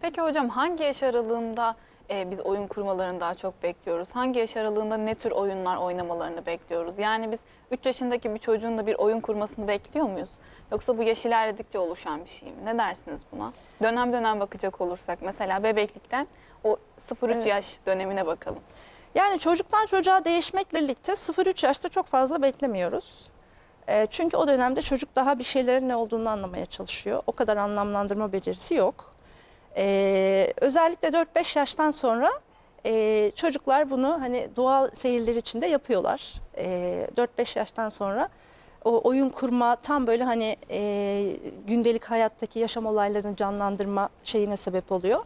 Peki hocam hangi yaş aralığında e, biz oyun kurmalarını daha çok bekliyoruz? Hangi yaş aralığında ne tür oyunlar oynamalarını bekliyoruz? Yani biz 3 yaşındaki bir çocuğun da bir oyun kurmasını bekliyor muyuz? Yoksa bu yaş ilerledikçe oluşan bir şey mi? Ne dersiniz buna? Dönem dönem bakacak olursak mesela bebeklikten o 0-3 Evet. yaş dönemine bakalım. Yani çocuktan çocuğa değişmekle birlikte 0-3 yaşta çok fazla beklemiyoruz. E, çünkü o dönemde çocuk daha bir şeylerin ne olduğunu anlamaya çalışıyor. O kadar anlamlandırma becerisi yok. E, özellikle 4-5 yaştan sonra e, çocuklar bunu hani doğal seyirler içinde yapıyorlar. E, 4-5 yaştan sonra o oyun kurma tam böyle hani e, gündelik hayattaki yaşam olaylarını canlandırma şeyine sebep oluyor.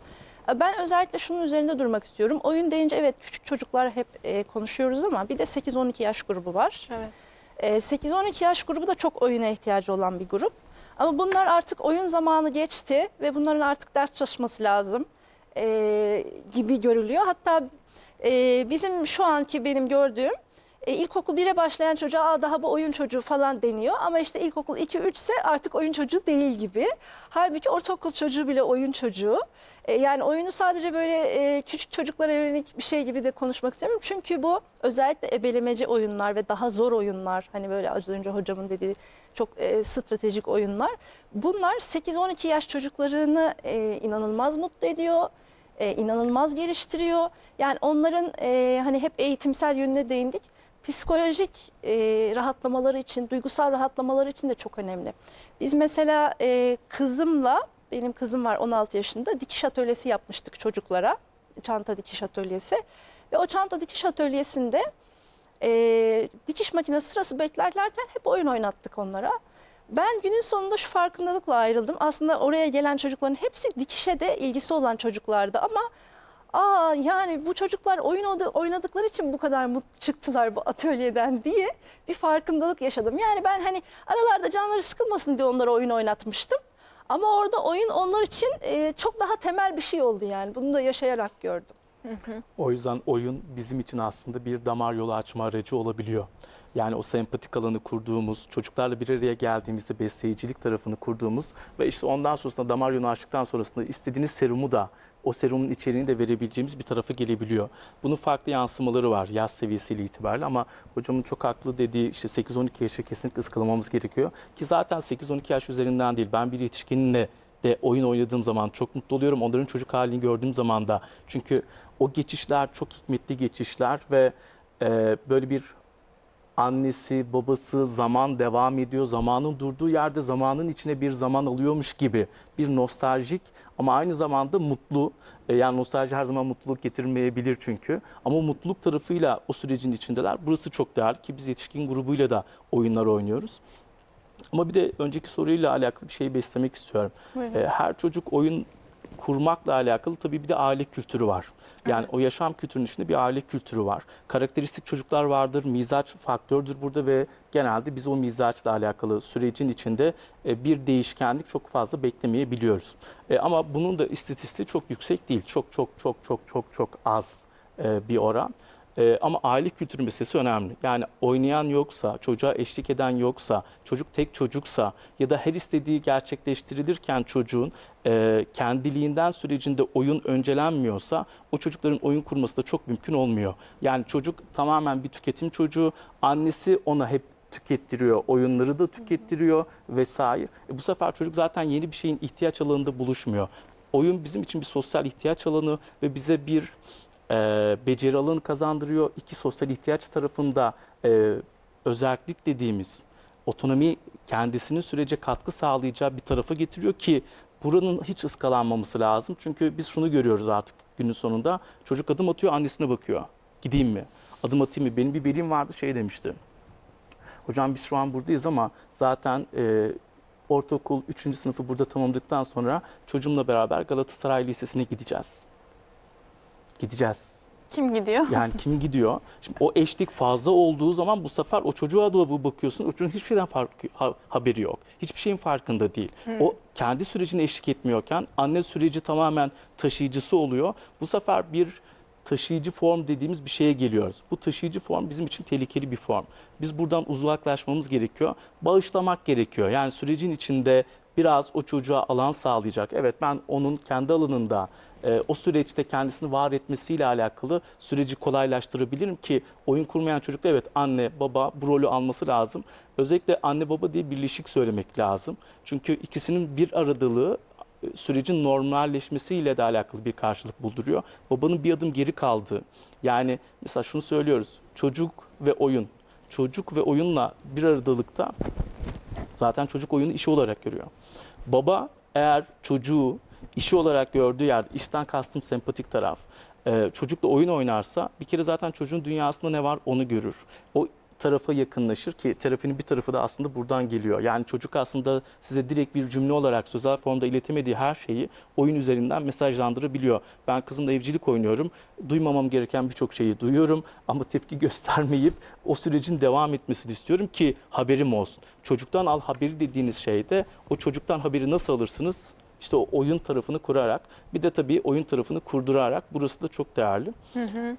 E, Ben özellikle şunun üzerinde durmak istiyorum. Oyun deyince evet küçük çocuklar hep e, konuşuyoruz ama bir de 8-12 yaş grubu var. Evet. E, 8-12 yaş grubu da çok oyuna ihtiyacı olan bir grup. Ama bunlar artık oyun zamanı geçti ve bunların artık ders çalışması lazım e, gibi görülüyor. Hatta e, bizim şu anki benim gördüğüm e, ilkokul 1'e başlayan çocuğa daha bu oyun çocuğu falan deniyor. Ama işte ilkokul 2-3 ise artık oyun çocuğu değil gibi. Halbuki ortaokul çocuğu bile oyun çocuğu. E, yani oyunu sadece böyle e, küçük çocuklara yönelik bir şey gibi de konuşmak istemiyorum. Çünkü bu özellikle ebelemeci oyunlar ve daha zor oyunlar. Hani böyle az önce hocamın dediği çok e, stratejik oyunlar. Bunlar 8-12 yaş çocuklarını e, inanılmaz mutlu ediyor. e, inanılmaz geliştiriyor. Yani onların e, hani hep eğitimsel yönüne değindik. Psikolojik e, rahatlamaları için, duygusal rahatlamaları için de çok önemli. Biz mesela e, kızımla, benim kızım var 16 yaşında, dikiş atölyesi yapmıştık çocuklara. Çanta dikiş atölyesi. Ve o çanta dikiş atölyesinde e, dikiş makinesi sırası beklerlerken hep oyun oynattık onlara. Ben günün sonunda şu farkındalıkla ayrıldım. Aslında oraya gelen çocukların hepsi dikişe de ilgisi olan çocuklardı ama aa yani bu çocuklar oyun oynadı- oynadıkları için bu kadar mutlu çıktılar bu atölyeden diye bir farkındalık yaşadım. Yani ben hani aralarda canları sıkılmasın diye onlara oyun oynatmıştım. Ama orada oyun onlar için çok daha temel bir şey oldu yani. Bunu da yaşayarak gördüm. O yüzden oyun bizim için aslında bir damar yolu açma aracı olabiliyor. Yani o sempatik alanı kurduğumuz, çocuklarla bir araya geldiğimizde besleyicilik tarafını kurduğumuz ve işte ondan sonrasında damar yolu açtıktan sonrasında istediğiniz serumu da o serumun içeriğini de verebileceğimiz bir tarafa gelebiliyor. Bunun farklı yansımaları var yaz seviyesiyle itibariyle ama hocamın çok haklı dediği işte 8-12 yaşı kesinlikle ıskalamamız gerekiyor. Ki zaten 8-12 yaş üzerinden değil ben bir yetişkinle de oyun oynadığım zaman çok mutlu oluyorum. Onların çocuk halini gördüğüm zaman da. Çünkü o geçişler çok hikmetli geçişler ve e, böyle bir annesi, babası zaman devam ediyor. Zamanın durduğu yerde zamanın içine bir zaman alıyormuş gibi bir nostaljik ama aynı zamanda mutlu. E, yani nostalji her zaman mutluluk getirmeyebilir çünkü. Ama mutluluk tarafıyla o sürecin içindeler. Burası çok değerli ki biz yetişkin grubuyla da oyunlar oynuyoruz. Ama bir de önceki soruyla alakalı bir şey beslemek istiyorum. Buyurun. E, her çocuk oyun kurmakla alakalı tabii bir de aile kültürü var. Yani o yaşam kültürünün içinde bir aile kültürü var. Karakteristik çocuklar vardır, mizaç faktördür burada ve genelde biz o mizaçla alakalı sürecin içinde e, bir değişkenlik çok fazla beklemeyebiliyoruz. E, Ama bunun da istatistiği çok yüksek değil. Çok çok çok çok çok çok az e, bir oran. Ee, ama aile kültürü meselesi önemli. Yani oynayan yoksa, çocuğa eşlik eden yoksa, çocuk tek çocuksa ya da her istediği gerçekleştirilirken çocuğun e, kendiliğinden sürecinde oyun öncelenmiyorsa o çocukların oyun kurması da çok mümkün olmuyor. Yani çocuk tamamen bir tüketim çocuğu, annesi ona hep tükettiriyor, oyunları da tükettiriyor vesaire. E bu sefer çocuk zaten yeni bir şeyin ihtiyaç alanında buluşmuyor. Oyun bizim için bir sosyal ihtiyaç alanı ve bize bir e, beceri alanı kazandırıyor. İki sosyal ihtiyaç tarafında e, özellik dediğimiz otonomi kendisinin sürece katkı sağlayacağı bir tarafa getiriyor ki buranın hiç ıskalanmaması lazım. Çünkü biz şunu görüyoruz artık günün sonunda. Çocuk adım atıyor annesine bakıyor. Gideyim mi? Adım atayım mı? Benim bir velim vardı şey demişti. Hocam biz şu an buradayız ama zaten e, ortaokul 3. sınıfı burada tamamladıktan sonra çocuğumla beraber Galatasaray Lisesi'ne gideceğiz. Gideceğiz. Kim gidiyor? Yani kim gidiyor? Şimdi o eşlik fazla olduğu zaman bu sefer o çocuğa da bu bakıyorsun. O çocuğun hiçbir şeyden fark, ha- haberi yok. Hiçbir şeyin farkında değil. O kendi sürecine eşlik etmiyorken anne süreci tamamen taşıyıcısı oluyor. Bu sefer bir taşıyıcı form dediğimiz bir şeye geliyoruz. Bu taşıyıcı form bizim için tehlikeli bir form. Biz buradan uzaklaşmamız gerekiyor. Bağışlamak gerekiyor. Yani sürecin içinde biraz o çocuğa alan sağlayacak. Evet ben onun kendi alanında e, o süreçte kendisini var etmesiyle alakalı süreci kolaylaştırabilirim ki oyun kurmayan çocukta evet anne baba bu rolü alması lazım. Özellikle anne baba diye birleşik söylemek lazım. Çünkü ikisinin bir aradalığı sürecin normalleşmesiyle de alakalı bir karşılık bulduruyor. Babanın bir adım geri kaldığı. Yani mesela şunu söylüyoruz. Çocuk ve oyun. Çocuk ve oyunla bir aradalıkta zaten çocuk oyunu işi olarak görüyor. Baba eğer çocuğu işi olarak gördüğü yerde, işten kastım sempatik taraf, çocukla oyun oynarsa bir kere zaten çocuğun dünyasında ne var onu görür. O tarafa yakınlaşır ki terapinin bir tarafı da aslında buradan geliyor. Yani çocuk aslında size direkt bir cümle olarak sözel formda iletemediği her şeyi oyun üzerinden mesajlandırabiliyor. Ben kızımla evcilik oynuyorum. Duymamam gereken birçok şeyi duyuyorum ama tepki göstermeyip o sürecin devam etmesini istiyorum ki haberim olsun. Çocuktan al haberi dediğiniz şeyde o çocuktan haberi nasıl alırsınız? İşte o oyun tarafını kurarak bir de tabii oyun tarafını kurdurarak burası da çok değerli.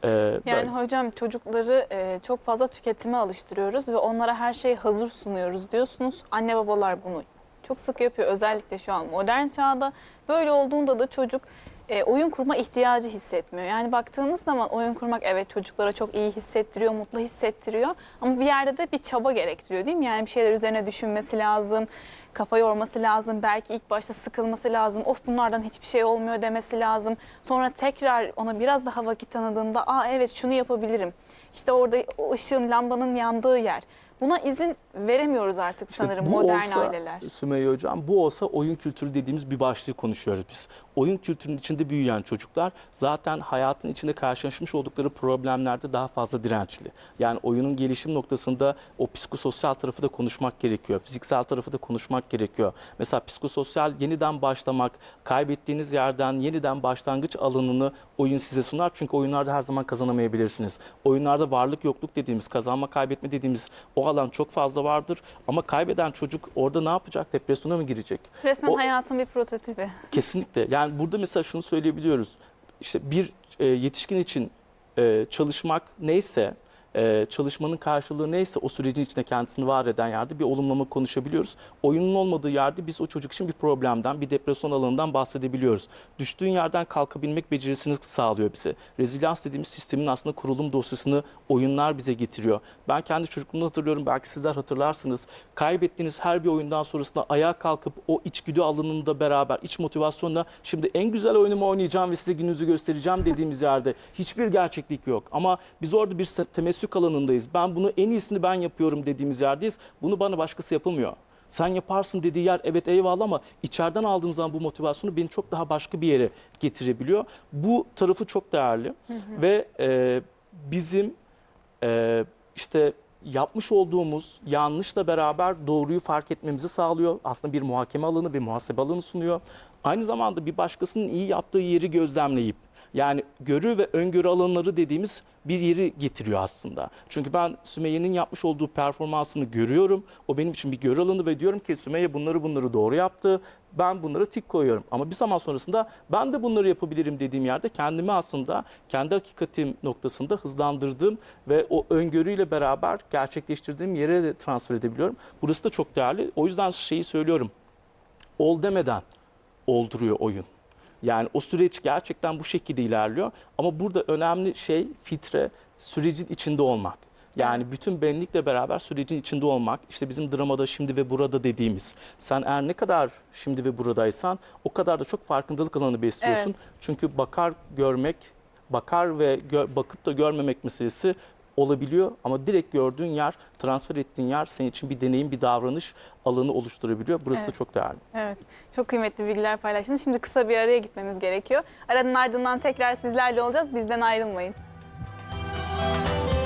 Ee, Yani hocam çocukları e, çok fazla tüketime alıştırıyoruz ve onlara her şeyi hazır sunuyoruz diyorsunuz. Anne babalar bunu çok sık yapıyor. Özellikle şu an modern çağda. Böyle olduğunda da çocuk e, oyun kurma ihtiyacı hissetmiyor. Yani baktığımız zaman oyun kurmak evet çocuklara çok iyi hissettiriyor, mutlu hissettiriyor. Ama bir yerde de bir çaba gerektiriyor değil mi? Yani bir şeyler üzerine düşünmesi lazım, kafa yorması lazım. Belki ilk başta sıkılması lazım. Of bunlardan hiçbir şey olmuyor demesi lazım. Sonra tekrar ona biraz daha vakit tanıdığında aa evet şunu yapabilirim. İşte orada o ışığın, lambanın yandığı yer. Buna izin veremiyoruz artık İşte sanırım bu modern olsa, aileler. Sümeyye Hocam bu olsa oyun kültürü dediğimiz bir başlığı konuşuyoruz biz. Oyun kültürünün içinde büyüyen çocuklar zaten hayatın içinde karşılaşmış oldukları problemlerde daha fazla dirençli. Yani oyunun gelişim noktasında o psikososyal tarafı da konuşmak gerekiyor. Fiziksel tarafı da konuşmak gerekiyor. Mesela psikososyal yeniden başlamak, kaybettiğiniz yerden yeniden başlangıç alanını oyun size sunar. Çünkü oyunlarda her zaman kazanamayabilirsiniz. Oyunlarda varlık yokluk dediğimiz, kazanma kaybetme dediğimiz o alan çok fazla vardır. Ama kaybeden çocuk orada ne yapacak? Depresyona mı girecek? Resmen O- hayatın bir prototipi. Kesinlikle. Yani burada mesela şunu söyleyebiliyoruz. İşte bir e, yetişkin için e, çalışmak neyse, e, çalışmanın karşılığı neyse o sürecin içinde kendisini var eden yerde bir olumlama konuşabiliyoruz. Oyunun olmadığı yerde biz o çocuk için bir problemden, bir depresyon alanından bahsedebiliyoruz. Düştüğün yerden kalkabilmek becerisini sağlıyor bize. Rezilyans dediğimiz sistemin aslında kurulum dosyasını oyunlar bize getiriyor. Ben kendi çocukluğumda hatırlıyorum, belki sizler hatırlarsınız. Kaybettiğiniz her bir oyundan sonrasında ayağa kalkıp o içgüdü alanında beraber, iç motivasyonla şimdi en güzel oyunumu oynayacağım ve size gününüzü göstereceğim dediğimiz yerde hiçbir gerçeklik yok. Ama biz orada bir temessük alanındayız. Ben bunu en iyisini ben yapıyorum dediğimiz yerdeyiz. Bunu bana başkası yapamıyor. Sen yaparsın dediği yer evet eyvallah ama içeriden aldığım zaman bu motivasyonu beni çok daha başka bir yere getirebiliyor. Bu tarafı çok değerli ve e, bizim e, işte yapmış olduğumuz yanlışla beraber doğruyu fark etmemizi sağlıyor. Aslında bir muhakeme alanı, bir muhasebe alanı sunuyor. Aynı zamanda bir başkasının iyi yaptığı yeri gözlemleyip yani görü ve öngörü alanları dediğimiz bir yeri getiriyor aslında. Çünkü ben Sümeyye'nin yapmış olduğu performansını görüyorum. O benim için bir görü alanı ve diyorum ki Sümeyye bunları bunları doğru yaptı. Ben bunları tik koyuyorum. Ama bir zaman sonrasında ben de bunları yapabilirim dediğim yerde kendimi aslında kendi hakikatim noktasında hızlandırdığım ve o öngörüyle beraber gerçekleştirdiğim yere de transfer edebiliyorum. Burası da çok değerli. O yüzden şeyi söylüyorum. Ol demeden olduruyor oyun. Yani o süreç gerçekten bu şekilde ilerliyor. Ama burada önemli şey fitre sürecin içinde olmak. Yani bütün benlikle beraber sürecin içinde olmak. İşte bizim dramada şimdi ve burada dediğimiz. Sen eğer ne kadar şimdi ve buradaysan o kadar da çok farkındalık alanı besliyorsun. Çünkü bakar görmek, bakar ve gö- bakıp da görmemek meselesi olabiliyor ama direkt gördüğün yer, transfer ettiğin yer senin için bir deneyim, bir davranış alanı oluşturabiliyor. Burası da Evet. çok değerli. Evet, çok kıymetli bilgiler paylaştınız. Şimdi kısa bir araya gitmemiz gerekiyor. Aranın ardından tekrar sizlerle olacağız. Bizden ayrılmayın.